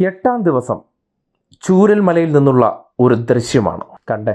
എട്ടാം ദിവസം ചൂരൽമലയിൽ നിന്നുള്ള ഒരു ദൃശ്യമാണ്. കണ്ടേ?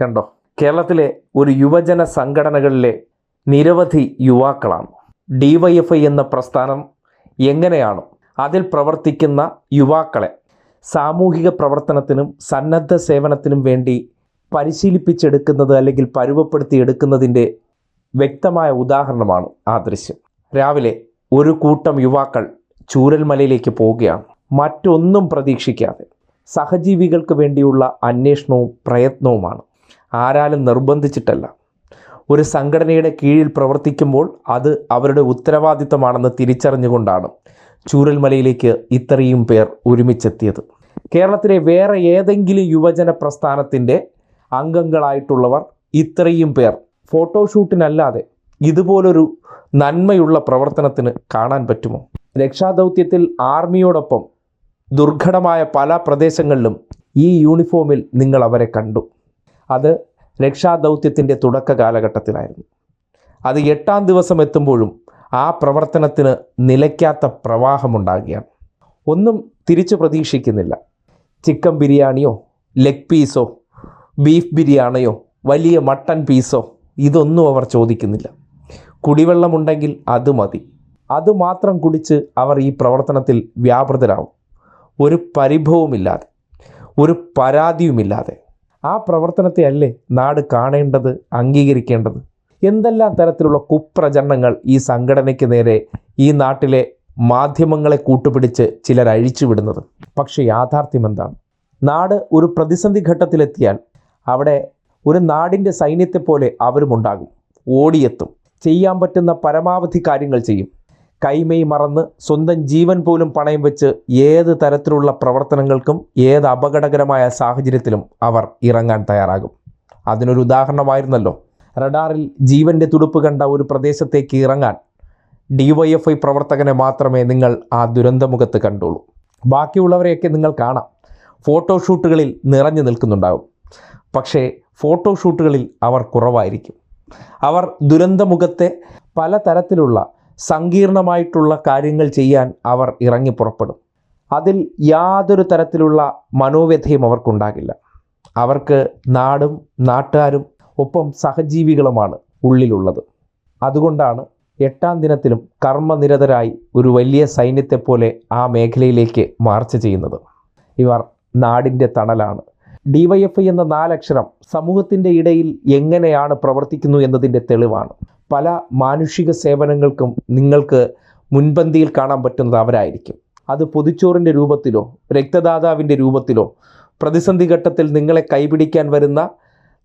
കണ്ടോ? കേരളത്തിലെ ഒരു യുവജന സംഘടനകളിലെ നിരവധി യുവാക്കളാണ്. ഡിവൈഎഫ്ഐ എന്ന പ്രസ്ഥാനം എങ്ങനെയാണ് അതിൽ പ്രവർത്തിക്കുന്ന യുവാക്കളെ സാമൂഹിക പ്രവർത്തനത്തിനും സന്നദ്ധ സേവനത്തിനും വേണ്ടി പരിശീലിപ്പിച്ചെടുക്കുന്നത് അല്ലെങ്കിൽ പരുവപ്പെടുത്തി എടുക്കുന്നതിന്റെ വ്യക്തമായ ഉദാഹരണമാണ് ആ ദൃശ്യം. രാവിലെ ഒരു കൂട്ടം യുവാക്കൾ ചൂരൽമലയിലേക്ക് പോവുകയാണ്. മറ്റൊന്നും പ്രതീക്ഷിക്കാതെ സഹജീവികൾക്ക് വേണ്ടിയുള്ള അന്വേഷണവും പ്രയത്നവുമാണ് ആരാലും നിർബന്ധിച്ചിട്ടല്ല. ഒരു സംഘടനയുടെ കീഴിൽ പ്രവർത്തിക്കുമ്പോൾ അത് അവരുടെ ഉത്തരവാദിത്തമാണെന്ന് തിരിച്ചറിഞ്ഞുകൊണ്ടാണ് ചൂരൽമലയിലേക്ക് ഇത്രയും പേർ ഒരുമിച്ചെത്തിയത്. കേരളത്തിലെ വേറെ ഏതെങ്കിലും യുവജന പ്രസ്ഥാനത്തിന്റെ അംഗങ്ങളായിട്ടുള്ളവർ ഇത്രയും പേർ ഫോട്ടോഷൂട്ടിനല്ലാതെ ഇതുപോലൊരു നന്മയുള്ള പ്രവർത്തനത്തിന് കാണാൻ പറ്റുമോ? രക്ഷാദൗത്യത്തിൽ ആർമിയോടൊപ്പം ദുർഘടമായ പല പ്രദേശങ്ങളിലും ഈ യൂണിഫോമിൽ നിങ്ങൾ അവരെ കണ്ടു. അത് രക്ഷാദൗത്യത്തിന്റെ തുടക്ക കാലഘട്ടത്തിലായിരുന്നു. അത് എട്ടാം ദിവസം എത്തുമ്പോഴും ആ പ്രവർത്തനത്തിന് നിലയ്ക്കാത്ത പ്രവാഹമുണ്ടാകുകയാണ്. ഒന്നും തിരിച്ചു പ്രതീക്ഷിക്കുന്നില്ല. ചിക്കൻ ബിരിയാണിയോ ലെഗ് പീസോ ബീഫ് ബിരിയാണിയോ വലിയ മട്ടൻ പീസോ ഇതൊന്നും അവർ ചോദിക്കുന്നില്ല. കുടിവെള്ളമുണ്ടെങ്കിൽ അത് മതി. അതുമാത്രം കുടിച്ച് അവർ ഈ പ്രവർത്തനത്തിൽ വ്യാപൃതരാകും ഒരു പരിഭവമില്ലാതെ ഒരു പരാതിയുമില്ലാതെ. ആ പ്രവർത്തനത്തെ അല്ലേ നാട് കാണേണ്ടത് അംഗീകരിക്കേണ്ടത്? എന്തെല്ലാം തരത്തിലുള്ള കുപ്രചരണങ്ങൾ ഈ സംഘടനയ്ക്ക് നേരെ ഈ നാട്ടിലെ മാധ്യമങ്ങളെ കൂട്ടുപിടിച്ച് ചിലർ അഴിച്ചുവിടുന്നത് പക്ഷേ യാഥാർത്ഥ്യം എന്താണ്? നാട് ഒരു പ്രതിസന്ധി ഘട്ടത്തിലെത്തിയാൽ അവിടെ ഒരു നാടിന്റെ സൈന്യത്തെ പോലെ അവരുമുണ്ടാകും ഓടിയെത്തും ചെയ്യാൻ പറ്റുന്ന പരമാവധി കാര്യങ്ങൾ ചെയ്യും. കൈമൈ മറന്ന് സ്വന്തം ജീവൻ പോലും പണയം വെച്ച് ഏത് തരത്തിലുള്ള പ്രവർത്തനങ്ങൾക്കും ഏത് അപകടകരമായ സാഹചര്യത്തിലും അവർ ഇറങ്ങാൻ തയ്യാറാകും. അതിനൊരു ഉദാഹരണമായിരുന്നല്ലോ. റഡാറിൽ ജീവന്റെ തുടുപ്പ് കണ്ട ഒരു പ്രദേശത്തേക്ക് ഇറങ്ങാൻ ഡിവൈഎഫ്ഐ പ്രവർത്തകനെ മാത്രമേ നിങ്ങൾ ആ ദുരന്തമുഖത്ത് കണ്ടുള്ളൂ. ബാക്കിയുള്ളവരെയൊക്കെ നിങ്ങൾ കാണാം. ഫോട്ടോഷൂട്ടുകളിൽ നിറഞ്ഞു നിൽക്കുന്നുണ്ടാകും പക്ഷേ ഫോട്ടോഷൂട്ടുകളിൽ അവർ കുറവായിരിക്കും. അവർ ദുരന്തമുഖത്തെ പലതരത്തിലുള്ള സങ്കീർണമായിട്ടുള്ള കാര്യങ്ങൾ ചെയ്യാൻ അവർ ഇറങ്ങി പുറപ്പെടും. അതിൽ യാതൊരു തരത്തിലുള്ള മനോവ്യഥയും അവർക്കുണ്ടാകില്ല. അവർക്ക് നാടും നാട്ടുകാരും ഒപ്പം സഹജീവികളുമാണ് ഉള്ളിലുള്ളത്. അതുകൊണ്ടാണ് എട്ടാം ദിനത്തിലും കർമ്മനിരതരായി ഒരു വലിയ സൈന്യത്തെപ്പോലെ ആ മേഖലയിലേക്ക് മാർച്ച് ചെയ്യുന്നത്. ഇവർ നാടിന്റെ തണലാണ്. ഡിവൈഎഫ്ഐ എന്ന നാലക്ഷരം സമൂഹത്തിന്റെ ഇടയിൽ എങ്ങനെയാണ് പ്രവർത്തിക്കുന്നു എന്നതിന്റെ തെളിവാണ്. പല മാനുഷിക സേവനങ്ങൾക്കും നിങ്ങൾക്ക് മുൻപന്തിയിൽ കാണാൻ പറ്റുന്നത് അവരായിരിക്കും. അത് പൊതിച്ചോറിന്റെ രൂപത്തിലോ രക്തദാതാവിന്റെ രൂപത്തിലോ പ്രതിസന്ധി ഘട്ടത്തിൽ നിങ്ങളെ കൈപിടിക്കാൻ വരുന്ന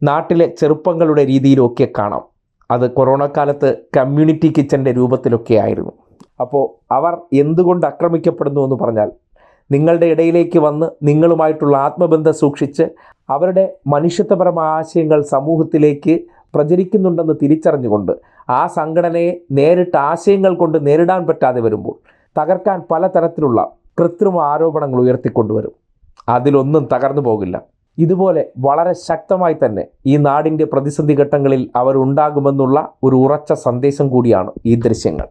നാട്ടിലെ ചെറുപ്പങ്ങളുടെ രീതിയിലൊക്കെ കാണാം. അത് കൊറോണ കാലത്ത് കമ്മ്യൂണിറ്റി കിച്ചന്റെ രൂപത്തിലൊക്കെ ആയിരുന്നു. അപ്പോൾ അവർ എന്തുകൊണ്ട് ആക്രമിക്കപ്പെടുന്നു എന്ന് പറഞ്ഞാൽ നിങ്ങളുടെ ഇടയിലേക്ക് വന്ന് നിങ്ങളുമായിട്ടുള്ള ആത്മബന്ധം സൂക്ഷിച്ച് അവരുടെ മനുഷ്യത്വപരമായ ആശയങ്ങൾ സമൂഹത്തിലേക്ക് പ്രചരിക്കുന്നുണ്ടെന്ന് തിരിച്ചറിഞ്ഞുകൊണ്ട് ആ സംഘടനയെ നേരിട്ട് ആശയങ്ങൾ കൊണ്ട് നേരിടാൻ പറ്റാതെ വരുമ്പോൾ തകർക്കാൻ പലതരത്തിലുള്ള കൃത്രിമ ആരോപണങ്ങൾ ഉയർത്തിക്കൊണ്ടുവരും. അതിലൊന്നും തകർന്നു പോകില്ല. ഇതുപോലെ വളരെ ശക്തമായി തന്നെ ഈ നാടിന്റെ പ്രതിസന്ധി ഘട്ടങ്ങളിൽ അവരുണ്ടാകുമെന്നുള്ള ഒരു ഉറച്ച സന്ദേശം കൂടിയാണ് ഈ ദൃശ്യങ്ങൾ.